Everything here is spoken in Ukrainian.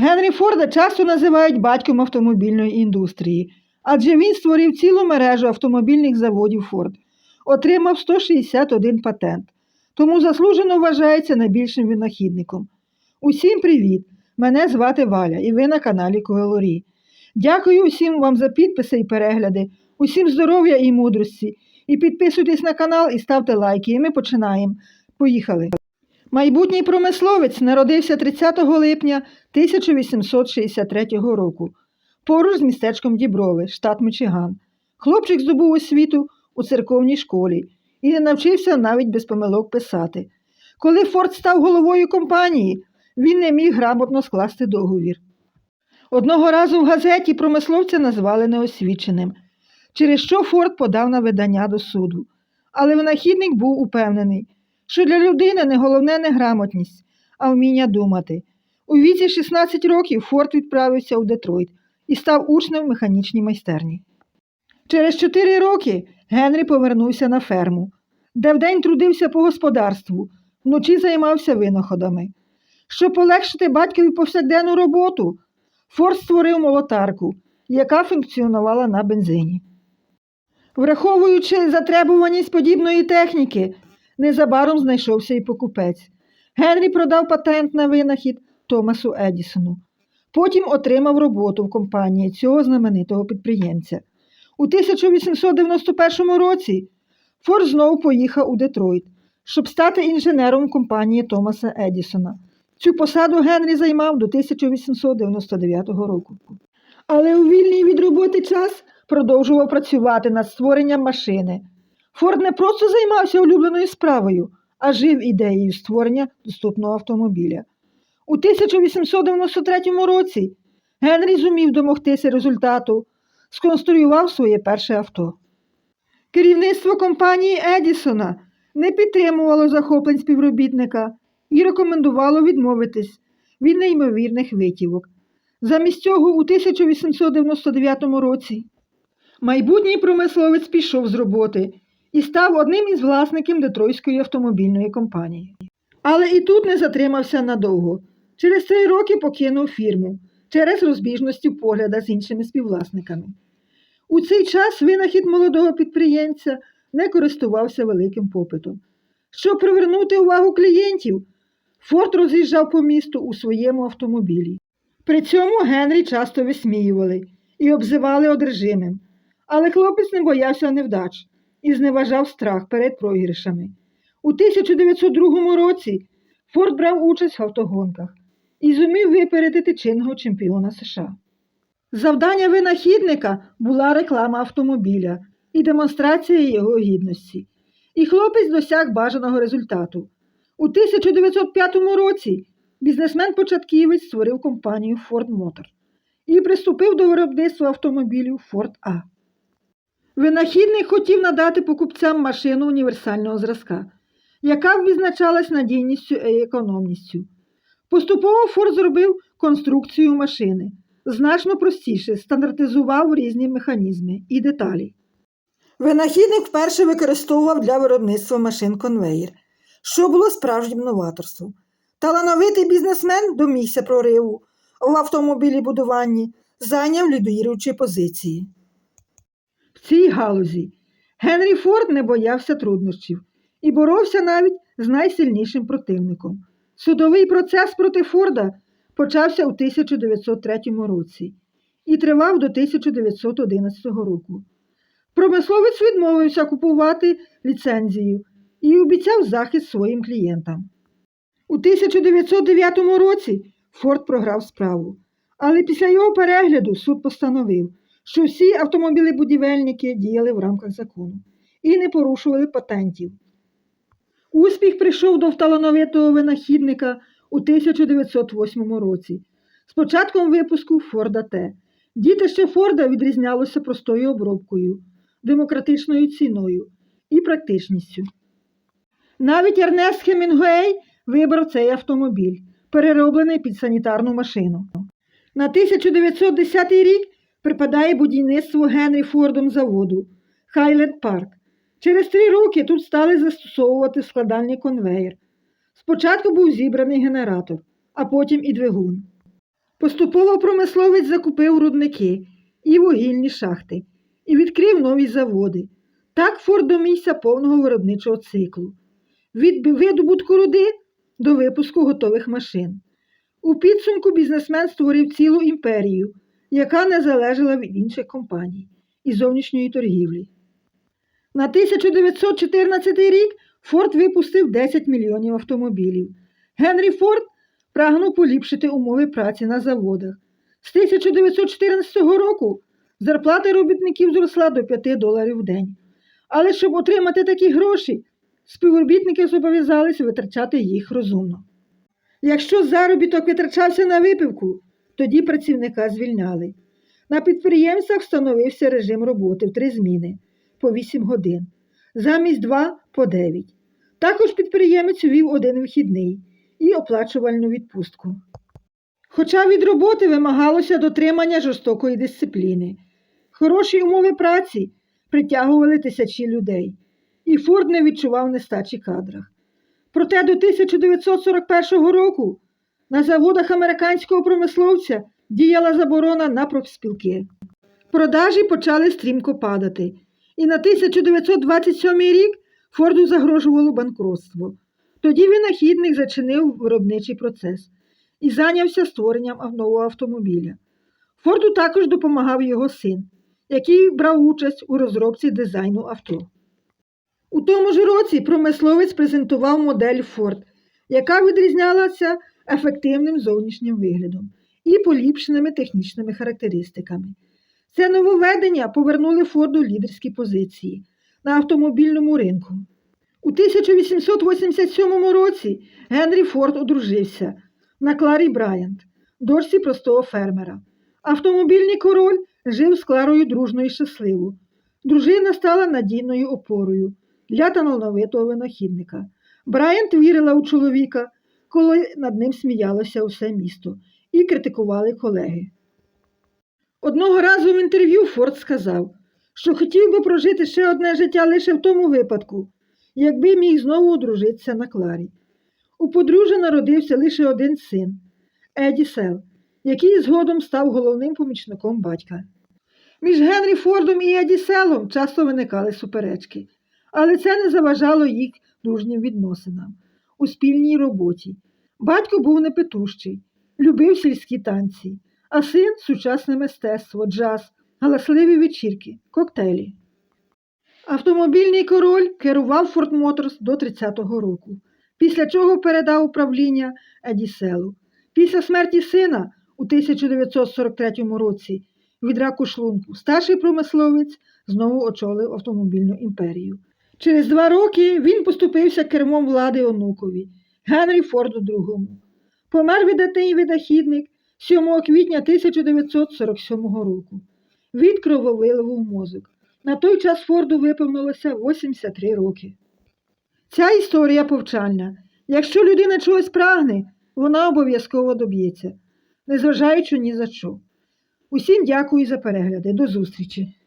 Генрі Форда часто називають батьком автомобільної індустрії, адже він створив цілу мережу автомобільних заводів Форд, отримав 161 патент, тому заслужено вважається найбільшим винахідником. Усім привіт! Мене звати Валя і ви на каналі Коелорі. Дякую усім вам за підписи і перегляди, усім здоров'я і мудрості. І підписуйтесь на канал і ставте лайки, і ми починаємо. Поїхали! Майбутній промисловець народився 30 липня 1863 року поруч з містечком Діброви, штат Мичиган. Хлопчик здобув освіту у церковній школі і не навчився навіть без помилок писати. Коли Форд став головою компанії, він не міг грамотно скласти договір. Одного разу в газеті промисловця назвали неосвіченим, через що Форд подав на видання до суду. Але винахідник був упевнений, що для людини не головне не грамотність, а вміння думати. У віці 16 років Форд відправився у Детройт і став учнем в механічній майстерні. Через 4 роки Генрі повернувся на ферму, де вдень трудився по господарству, вночі займався винаходами. Щоб полегшити батькові повсякденну роботу, Форд створив молотарку, яка функціонувала на бензині. Враховуючи затребуваність подібної техніки, незабаром знайшовся і покупець. Генрі продав патент на винахід Томасу Едісону. Потім отримав роботу в компанії цього знаменитого підприємця. У 1891 році Форд знову поїхав у Детройт, щоб стати інженером компанії Томаса Едісона. Цю посаду Генрі займав до 1899 року. Але у вільний від роботи час продовжував працювати над створенням машини. Форд не просто займався улюбленою справою, а жив ідеєю створення доступного автомобіля. У 1893 році Генрі зумів домогтися результату, сконструював своє перше авто. Керівництво компанії Едісона не підтримувало захоплень співробітника і рекомендувало відмовитись від неймовірних витівок. Замість цього у 1899 році майбутній промисловець пішов з роботи і став одним із власників Детройської автомобільної компанії. Але і тут не затримався надовго. Через три роки покинув фірму через розбіжності в з іншими співвласниками. У цей час винахід молодого підприємця не користувався великим попитом. Щоб привернути увагу клієнтів, Форд роз'їжджав по місту у своєму автомобілі. При цьому Генрі часто висміювали і обзивали одержимим, але хлопець не боявся невдач і зневажав страх перед прогіршами. У 1902 році Форд брав участь в автогонках і зумів випередити чинного чемпіона США. Завдання винахідника була реклама автомобіля і демонстрація його гідності. І хлопець досяг бажаного результату. У 1905 році бізнесмен-початківець створив компанію Ford Motor і приступив до виробництва автомобілів Ford A. Винахідник хотів надати покупцям машину універсального зразка, яка б відзначалась надійністю і економністю. Поступово Форд зробив конструкцію машини, значно простіше стандартизував різні механізми і деталі. Винахідник вперше використовував для виробництва машин конвеєр, що було справжнім новаторством. Талановитий бізнесмен домігся прориву в автомобілі будуванні, зайняв лідуючі позиції. В цій галузі Генрі Форд не боявся труднощів і боровся навіть з найсильнішим противником. Судовий процес проти Форда почався у 1903 році і тривав до 1911 року. Промисловець відмовився купувати ліцензію і обіцяв захист своїм клієнтам. У 1909 році Форд програв справу, але після його перегляду суд постановив, що всі автомобілебудівельники діяли в рамках закону і не порушували патентів. Успіх прийшов до талановитого винахідника у 1908 році з початком випуску Форда Т. Дітище Форда відрізнялося простою обробкою, демократичною ціною і практичністю. Навіть Ернест Хемінгуей вибрав цей автомобіль, перероблений під санітарну машину. На 1910 рік припадає будівництво Генрі Фордом заводу Хайленд Парк. Через три роки тут стали застосовувати складальний конвеєр. Спочатку був зібраний генератор, а потім і двигун. Поступово промисловець закупив рудники і вугільні шахти і відкрив нові заводи. Так Форд домігся повного виробничого циклу від видобутку руди до випуску готових машин. У підсумку бізнесмен створив цілу імперію, яка не залежала від інших компаній і зовнішньої торгівлі. На 1914 рік Форд випустив 10 мільйонів автомобілів. Генрі Форд прагнув поліпшити умови праці на заводах. З 1914 року зарплата робітників зросла до 5 доларів в день. Але щоб отримати такі гроші, співробітники зобов'язалися витрачати їх розумно. Якщо заробіток витрачався на випивку, тоді працівника звільняли. На підприємствах встановився режим роботи в три зміни по 8 годин, замість 2 по 9. Також підприємець ввів один вихідний і оплачувальну відпустку. Хоча від роботи вимагалося дотримання жорстокої дисципліни, хороші умови праці притягували тисячі людей, і Форд не відчував нестачі кадрах. Проте до 1941 року на заводах американського промисловця діяла заборона на профспілки. Продажі почали стрімко падати, і на 1927 рік Форду загрожувало банкротство. Тоді винахідник зачинив виробничий процес і зайнявся створенням нового автомобіля. Форду також допомагав його син, який брав участь у розробці дизайну авто. У тому ж році промисловець презентував модель Ford, яка відрізнялася ефективним зовнішнім виглядом і поліпшеними технічними характеристиками. Це нововведення повернули Форду лідерські позиції на автомобільному ринку. У 1887 році Генрі Форд одружився на Кларі Брайант, дочці простого фермера. Автомобільний король жив з Кларою дружно і щасливо. Дружина стала надійною опорою для талановитого винахідника. Брайант вірила у чоловіка, коли над ним сміялося усе місто, і критикували колеги. Одного разу в інтерв'ю Форд сказав, що хотів би прожити ще одне життя лише в тому випадку, якби міг знову одружитися на Кларі. У подружжя народився лише один син Еді Сел, який згодом став головним помічником батька. Між Генрі Фордом і Еді Селом часто виникали суперечки, але це не заважало їх дружнім відносинам у спільній роботі. Батько був непетущий, любив сільські танці, а син сучасне мистецтво, джаз, галасливі вечірки, коктейлі. Автомобільний король керував Форд Моторс до 30-го року, після чого передав управління Едіселу. Після смерті сина у 1943 році від раку шлунку старший промисловець знову очолив автомобільну імперію. Через два роки він поступився кермом влади онукові Генрі Форду II. Помер видатний видахідник 7 квітня 1947 року від крововиливу мозок. На той час Форду виповнилося 83 роки. Ця історія повчальна. Якщо людина чогось прагне, вона обов'язково доб'ється, незважаючи ні за що. Усім дякую за перегляди. До зустрічі!